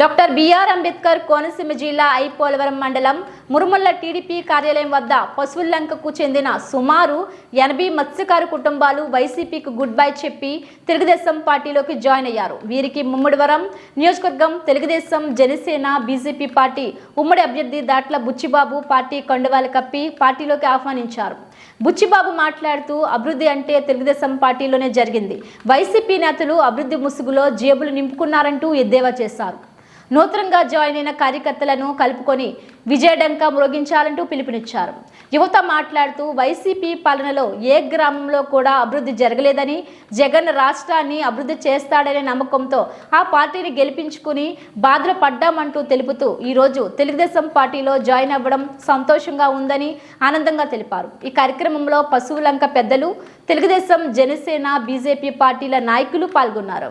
Doctor BR Ambedkar Konaseema జిల్లా ఐపోలవరం మండలం Murumalla TDP కార్యాలయం వద్ద పశువుల్లంకకు చెందిన సుమారు ఎనభై మత్స్యకారు కుటుంబాలు వైసీపీకి గుడ్ బై చెప్పి తెలుగుదేశం పార్టీలోకి జాయిన్ అయ్యారు. వీరికి ముమ్మడివరం నియోజకవర్గం తెలుగుదేశం జనసేన బీజేపీ పార్టీ ఉమ్మడి అభ్యర్థి దాట్ల బుచ్చిబాబు పార్టీ కండువాలు కప్పి పార్టీలోకి ఆహ్వానించారు. బుచ్చిబాబు మాట్లాడుతూ అభివృద్ధి అంటే తెలుగుదేశం పార్టీలోనే జరిగింది. వైసీపీ నేతలు అభివృద్ధి ముసుగులో జేబులు నింపుకున్నారంటూ ఎద్దేవా చేశారు. నూతనంగా జాయిన్ అయిన కార్యకర్తలను కలుపుకొని విజయడంక మ్రోగించాలంటూ పిలుపునిచ్చారు. యువత మాట్లాడుతూ వైసీపీ పాలనలో ఏ గ్రామంలో కూడా అభివృద్ధి జరగలేదని జగన్ రాష్ట్రాన్ని అభివృద్ధి చేస్తాడనే నమ్మకంతో ఆ పార్టీని గెలిపించుకుని బాధలు పడ్డామంటూ తెలుపుతూ ఈరోజు తెలుగుదేశం పార్టీలో జాయిన్ అవ్వడం సంతోషంగా ఉందని ఆనందంగా తెలిపారు. ఈ కార్యక్రమంలో పశువులంక పెద్దలు తెలుగుదేశం జనసేన బీజేపీ పార్టీల నాయకులు పాల్గొన్నారు.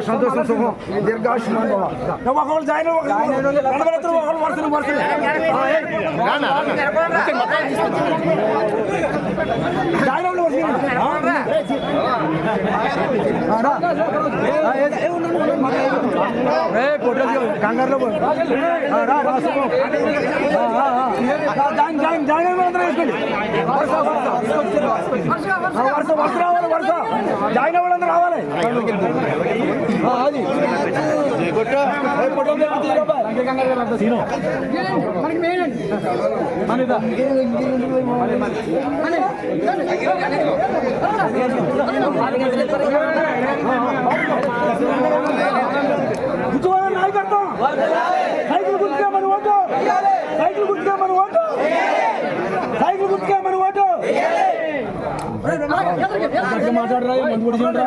సంతోషం శుభం దీర్ఘాయుష్మాన్ బాబా ఒకళ్ళు జాయిన్ ఒకళ్ళు వరుసలు వరుసలు జాయిన్ అవ్వండి వరుసలు కంగారులో పో. ఆ, రా, రా, శుభం. ఆ, ఆ, ఆ. రా, జాయిన్ జాయిన్ జాయిన్ అవ్వండి అందరూ వేసుకోండి వరుస వరుస ఆ, వరుస వరుస రావాలి వరుస జాయిన్ అవ్వండి అందరూ రావాలి ఆ, అది ఏ, ఫోటో తీయండి, తీయరా, సీను. మనదా? ఉద్యోగ నాయకత్వం సైకిల్ గుర్తుగా మన ఓటు సైకిల్ గుర్తుగా మన ఓటు సైకిల్ గుర్తుగా మన ఓటు మాట్లాడరా మందు కూడా చూడరా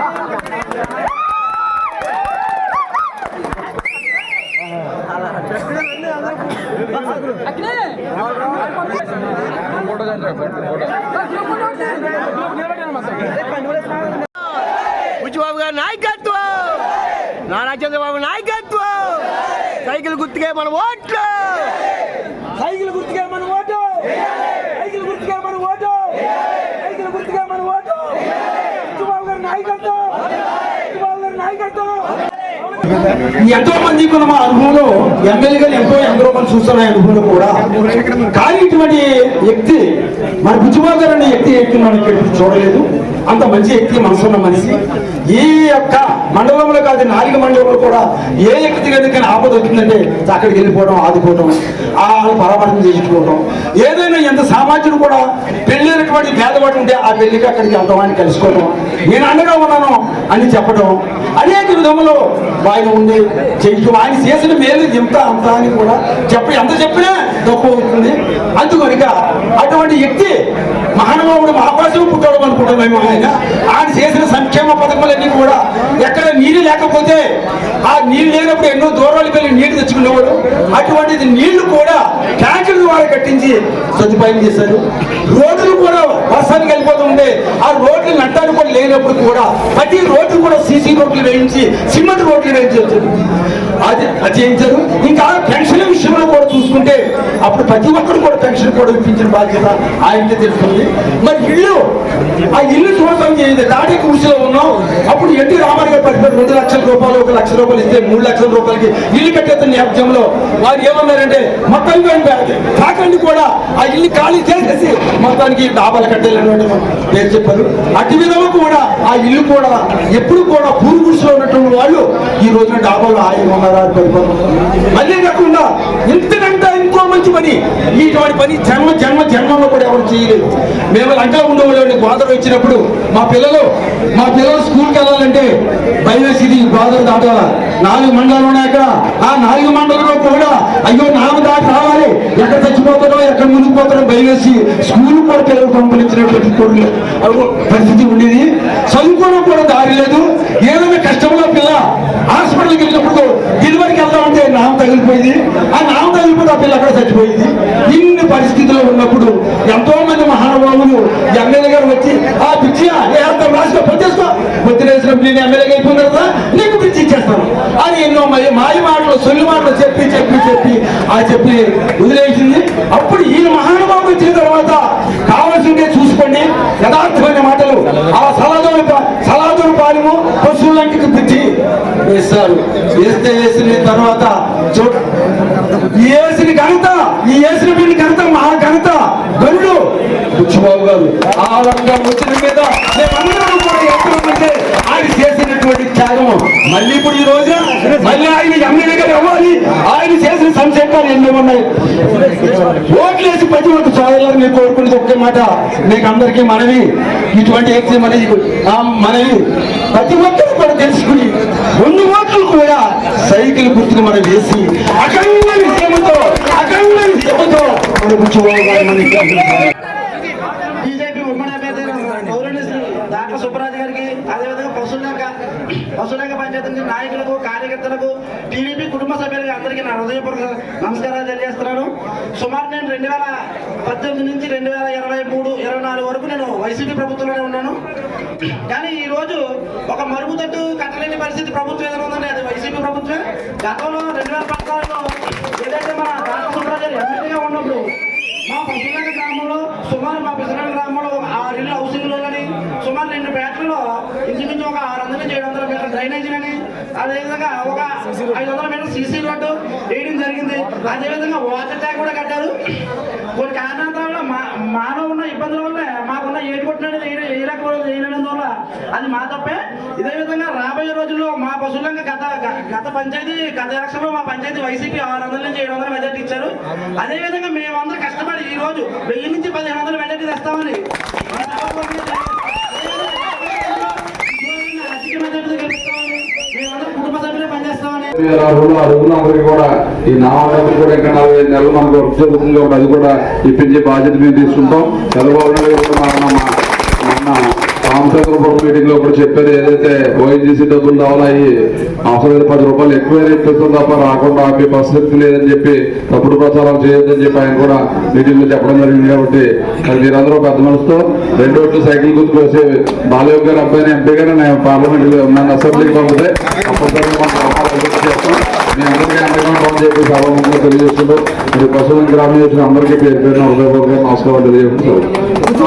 నారా చంద్రబాబు నాయకత్వం! సైకిల్ గుర్తుకే మన ఓట్లు సైకిల్ గుర్తుకే మన ఓటు! సైకిల్ గుర్తుకే మన ఓటు! సైకిల్ గుర్తుకే మన ఓటు! చంద్రబాబు గారి నాయకత్వం! చంద్రబాబు గారి నాయకత్వం! ఎంతో మంది కూడా మా అనుభవంలో ఎమ్మెల్యేగా ఎంతో ఎందరో మంది చూస్తున్న అనుభవంలో కూడా కానీ ఇటువంటి వ్యక్తి మన బుజ్జిబాబు గారు అనే వ్యక్తి వ్యక్తి మనం ఇక్కడ చూడలేదు. అంత మంచి వ్యక్తి మనసున్న మనిషి. ఈ యొక్క మండలంలో కాదు నాలుగు మండలంలో కూడా ఏ వ్యక్తి కనుక ఆపద వచ్చిందంటే అక్కడికి వెళ్ళిపోవడం ఆదుకోవడం ఆ పరామర్శం చేసుకోవడం ఏదైనా ఎంత సామాజికుడు కూడా పెళ్ళైనటువంటి పేదవాడు ఉంటే ఆ పెళ్ళికి అక్కడికి వెళ్తామని కలుసుకోవడం నేను అండగా ఉన్నాను అని చెప్పడం అనేక విధములో ఆయన ఉండి చేయటం ఆయన చేసిన మేలు ఎంత అంత అని కూడా చెప్ప ఎంత చెప్పినా తక్కువ అవుతుంది. అందుకనుక అటువంటి వ్యక్తి మహానుభావుడు మహాపాశం పుట్టడం అనుకుంటాం మేము ఆయన. ఆయన చేసిన సంక్షేమ పథకాలన్నీ కూడా ఎక్కడ నీళ్ళు లేకపోతే ఆ నీళ్ళు లేనప్పుడు ఎన్నో దూరాలకు వెళ్ళి నీళ్ళు తెచ్చుకునేవాడు. అటువంటిది నీళ్ళు కూడా ట్యాంకుల ద్వారా కట్టించి సదుపాయం చేశారు. రోడ్లు కూడా করো వెళ్ళిపోతూ వెళ్ళిపోతుంటే ఆ రోడ్లు నట్టాలు కూడా లేనప్పుడు కూడా ప్రతి రోడ్లు కూడా సీసీ రోడ్లు వేయించి సిమెంట్ రోడ్లు వేయించారు అది అది చేయించారు ఇంకా పెన్షన్ విషయంలో కూడా చూసుకుంటే అప్పుడు ప్రతి ఒక్కరు కూడా పెన్షన్ కూడా ఇప్పించిన బాధ్యత ఆయనకే తెలుస్తుంది. మరి ఇల్లు ఆ ఇల్లు చూడటం చేయండి దాడి కూర్చులో ఉన్నాం. అప్పుడు ఎన్టీ రామారావు గారు పరిపాలన రెండు లక్షల రూపాయలు ఒక లక్ష రూపాయలు ఇస్తే మూడు లక్షల రూపాయలకి ఇల్లు కట్టేస్తున్న నేపథ్యంలో వారు ఏమన్నారంటే మొత్తం కాకండి కూడా ఆ ఇల్లు ఖాళీ చేసేసి మొత్తానికి డాబాలు పేరు చెప్పారు అటు విధంగా కూడా ఆ ఇల్లు కూడా ఎప్పుడు కూడా పూరు గుడిసెలో ఉన్నటువంటి వాళ్ళు ఈ రోజున డాబాలో ఆయన ఉన్నారా. అని మళ్ళీ కాకుండా ఇంతకంటే ఇంకో మంచి పని ఇటువంటి పని జన్మ జన్మ జన్మలో కూడా ఎవరు చేయలేదు. మేము లంకా ఉండేవాళ్ళు గోదావరి వచ్చినప్పుడు మా పిల్లలు మా పిల్లలు స్కూల్కి వెళ్ళాలంటే బయలుదేరి గోదావరి దాటాల నాలుగు మండలాలు ఉన్నాయి అక్కడ. ఆ నాలుగు మండలంలో కూడా అయ్యో నాలుగు దాటి రావాలి. ఎక్కడ చచ్చిపోతుంది ఎక్కడ ముందుకు పోతారో బయలుదేసి స్కూల్ కూడా పిల్లలు పంపించినటువంటి కొన్ని పరిస్థితి ఉండేది. చదువుకోవడం కూడా దారి లేదు. ఏదైనా కష్టంలో పిల్ల హాస్పిటల్కి వెళ్ళినప్పుడు డెలివరీకి వెళ్దామంటే నామ తగిలిపోయింది. ఆ నామ తగిలిపోతే ఆ పిల్ల అక్కడ చచ్చిపోయింది. ఇన్ని పరిస్థితుల్లో ఉన్నప్పుడు ఎంతో మంది మహానుభావులు ఎమ్మెల్యే గారు వచ్చి ఆ పిచ్చి ఏదో రాసుకో పొద్దేసుకో పొద్దునేసిన నేను ఎమ్మెల్యేగా అయిపోయింది కదా నీకు పిచ్చి ఇచ్చేస్తాను. అని ఎన్నో మాయ మాటలు సొల్లు మాటలు చెప్పి చెప్పి చెప్పి ఆ చెప్పి వదిలేసింది. అప్పుడు ఈ మహానుభావుడు వచ్చిన తర్వాత కావాల్సిందే చూసుకోండి. యథార్థమైన మాటలు. ఆ సలాదోని సలాదోని పాలెము పశువులంటికి పిచ్చి వేస్తారు. వేస్తే వేసిన తర్వాత ఈ వేసిన ఘనత ఈ వేసిన వీళ్ళ ఘనత మా ఘనత. గరుడు. బుచ్చిబాబు గారు ఆ రంగం వచ్చిన మీద మేమందరం కూడా ఎక్కడుంటే ఆయన చేసినటువంటి త్యాగము మళ్ళీ ఇప్పుడు ఈ రోజు మళ్ళీ ఆయన ఎమ్మెల్యేగా గారు ఇవ్వాలి ఆయన చేసిన సంక్షేమాలు ఎన్నో ఉన్నాయి. ఓట్లేసి ప్రతి ఒక్క సోదరులను మీరు కోరుకునేది ఒకే మాట. మీకు అందరికీ మనవి. ఇటువంటి ఎగ్జామ్ అనేది ఆ మనవి. ప్రతి ఒక్కరు కూడా తెలుసుకుని రెండు ఓట్లు కూడా సైకిల్ గుర్తుకు మనం వేసి అఖండ విజయంతో అఖండ విజయంతో మన బుచ్చిబాబు గారు మనకి బీజేపీ ఉమ్మడి అభ్యర్థి గౌరవనీయ శ్రీ దాట్ల సుబ్బరాజు గారికి అదేవిధంగా పశువులేక పశువులేక పంచాయతీ నాయకులకు కార్యకర్తలకు టీడీపీ కుటుంబ సభ్యులకి అందరికీ నా హృదయపూర్వక నమస్కారాలు తెలియజేస్తున్నాను. సుమారు నేను రెండు వేల పద్దెనిమిది నుంచి రెండు వేల ఇరవై మూడు ఇరవై నాలుగు వరకు నేను వైసీపీ ప్రభుత్వంలోనే ఉన్నాను. కానీ ఈ రోజు ఒక మరుగుదొడ్డు కట్టలేని పరిస్థితి ప్రభుత్వం ఏదైనా ఉందండి? అది వైసీపీ ప్రభుత్వమే. గతంలో రెండు వేల పద్నాలుగులో ఏదైతే మన దాట్ల ఎమ్మెల్యేగా ఉన్నప్పుడు మా పశువులంక గ్రామంలో సుమారు మా పిసరాల గ్రామంలో ఆరు ఇల్లు హౌసింగ్లు కానీ సుమారు రెండు బ్యాట్లలో ఇంచుమించు ఒక ఆరు వందల నుంచి ఏడు వందల మీటర్ డ్రైనేజీ అని అదేవిధంగా ఒక ఐదు వందల మీటర్ సీసీ రోడ్డు వేయడం జరిగింది. అదేవిధంగా వాటర్ ట్యాంక్ కూడా కట్టారు. కొన్ని కారణాల వల్ల మా మానవ ఉన్న ఇబ్బందుల వల్ల మాకున్న ఏడు కొట్టినది వేయలేకపోవడం వేయలేడం వల్ల అది మా తప్పే. ఇదే విధంగా రాబోయే రోజుల్లో మా పశువులంగా గత గత పంచాయతీ గత ఎలక్షన్లో మా పంచాయతీ వైసీపీ ఆరు వందల నుంచి ఏడు వందల మెజార్టీ ఇచ్చారు. అదేవిధంగా మేమందరూ కష్టపడి ఈ రోజు వెయ్యి నుంచి పదిహేను వందల మెజార్టీ తెస్తామని పనిచేస్తామని అడుగులు అడుగులు అందరికీ కూడా ఈ నామకరణం కూడా ఇంకా నలభై ఐదు నెలలు మనకు వర్క్ జరుగుతుంది కాబట్టి అది కూడా ఇప్పించే బాధ్యత మేము తీసుకుంటాం. చంద్రబాబు నాయుడు కూడా మన రామచంద్రపురం మీటింగ్లో కూడా చెప్పారు ఏదైతే ఓఎన్జీసీ డబ్బులు రావాలి అవసరమైతే పది రూపాయలు ఎక్కువ ఇప్పిస్తుంది తప్ప రాకుండా ఆపే పరిస్థితి లేదని చెప్పి తప్పుడు ప్రచారం చేయొద్దని చెప్పి ఆయన కూడా మీటింగ్లో చెప్పడం జరిగింది కాబట్టి మీరందరూ పెద్ద మనసుతో రెండు ఓట్లు సైకిల్ గుర్తుకు వచ్చే బాలయోగ్ గారు అబ్బాయిని ఎంపీగా నేను పార్లమెంట్ నన్ను అసెంబ్లీకి పంపితే కంపల్సరీ చేస్తాం మీ అందరికీ అండగా ఉంటామని సభాముఖంగా తెలియజేస్తుంటూ మరి పశువుల గ్రామీణ అందరికీ పేరు పేరున హృదయపూర్వక నమస్కారం తెలియజేస్తున్నాం